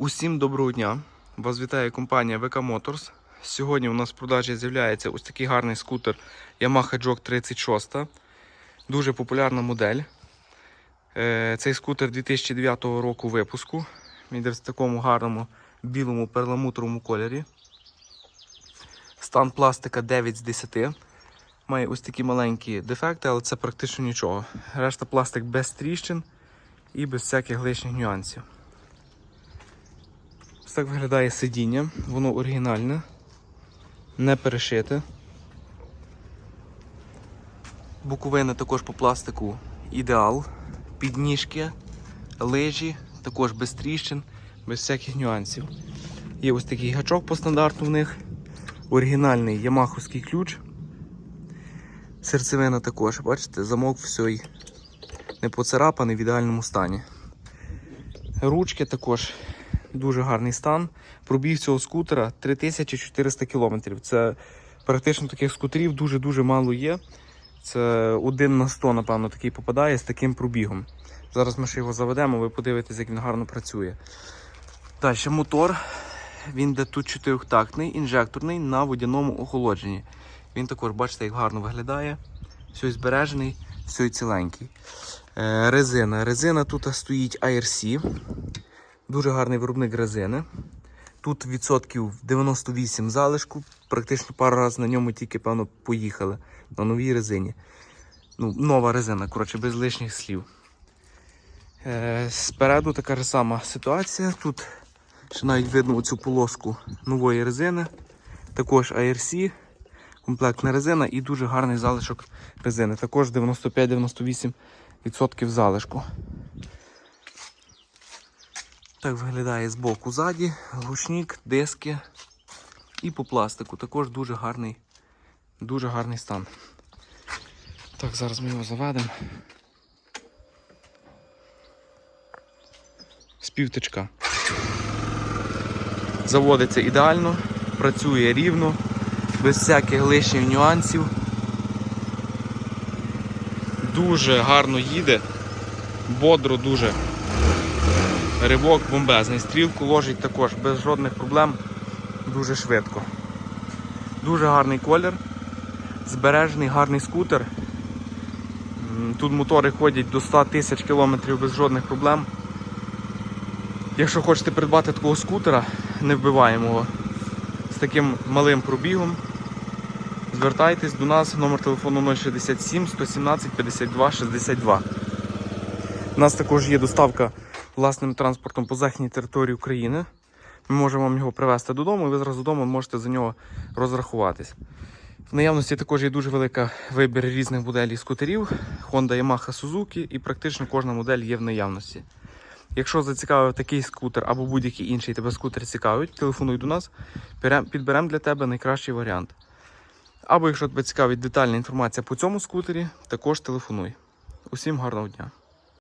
Усім доброго дня! Вас вітає компанія VK Motors. Сьогодні у нас в продажі з'являється ось такий гарний скутер Yamaha Jog 36. Дуже популярна модель. Е, Цей скутер 2009 року випуску. Він йде в такому гарному білому перламутровому кольорі. Стан пластика 9 з 10. Має ось такі маленькі дефекти, але це практично нічого. Решта пластик без тріщин і без всяких лишніх нюансів. Так виглядає сидіння, воно оригінальне, не перешите. Буковини також по пластику ідеал, підніжки, лижі, також без тріщин, без всяких нюансів. Є ось такий гачок по стандарту в них, оригінальний ямаховський ключ. Серцевина також, бачите, замок все не поцарапаний в ідеальному стані. Ручки також дуже гарний стан. Пробіг цього скутера 3400 км. Це практично таких скутерів дуже-дуже мало є. Це один на 100, напевно, такий попадає з таким пробігом. Зараз ми ще його заведемо, ви подивитесь, як він гарно працює. Далі мотор. Він де тут чотирьохтактний, інжекторний на водяному охолодженні. Він також, бачите, як гарно виглядає. Все збережений, все ціленький. Е, резина. Резина тут стоїть IRC. Дуже гарний виробник резини. Тут відсотків 98 залишку. Практично пару разів на ньому тільки, певно, поїхали на новій резині. Ну, нова резина, коротше, без лишніх слів. Е, спереду така ж сама ситуація. Тут ще навіть видно оцю полоску нової резини. Також IRC, комплектна резина і дуже гарний залишок резини. Також 95-98% залишку. Так виглядає з боку ззаді, глушник, диски і по пластику. Також дуже гарний, дуже гарний стан. Так, зараз ми його заведемо. З півтичка. Заводиться ідеально, працює рівно, без всяких лишніх нюансів. Дуже гарно їде, бодро дуже. Ривок бомбезний. Стрілку ложить також без жодних проблем дуже швидко. Дуже гарний колір, збережений гарний скутер. Тут мотори ходять до 100 тисяч кілометрів без жодних проблем. Якщо хочете придбати такого скутера невбиваємого з таким малим пробігом, звертайтесь до нас, номер телефону 067 117 52 62. У нас також є доставка власним транспортом по західній території України. Ми можемо вам його привезти додому, і ви зразу вдома можете за нього розрахуватись. В наявності також є дуже велика вибір різних моделей скутерів, Honda, Yamaha, Suzuki, і практично кожна модель є в наявності. Якщо зацікавив такий скутер або будь-який інший тебе скутер цікавить, телефонуй до нас, підберемо для тебе найкращий варіант. Або якщо тебе цікавить детальна інформація по цьому скутері, також телефонуй. Усім гарного дня!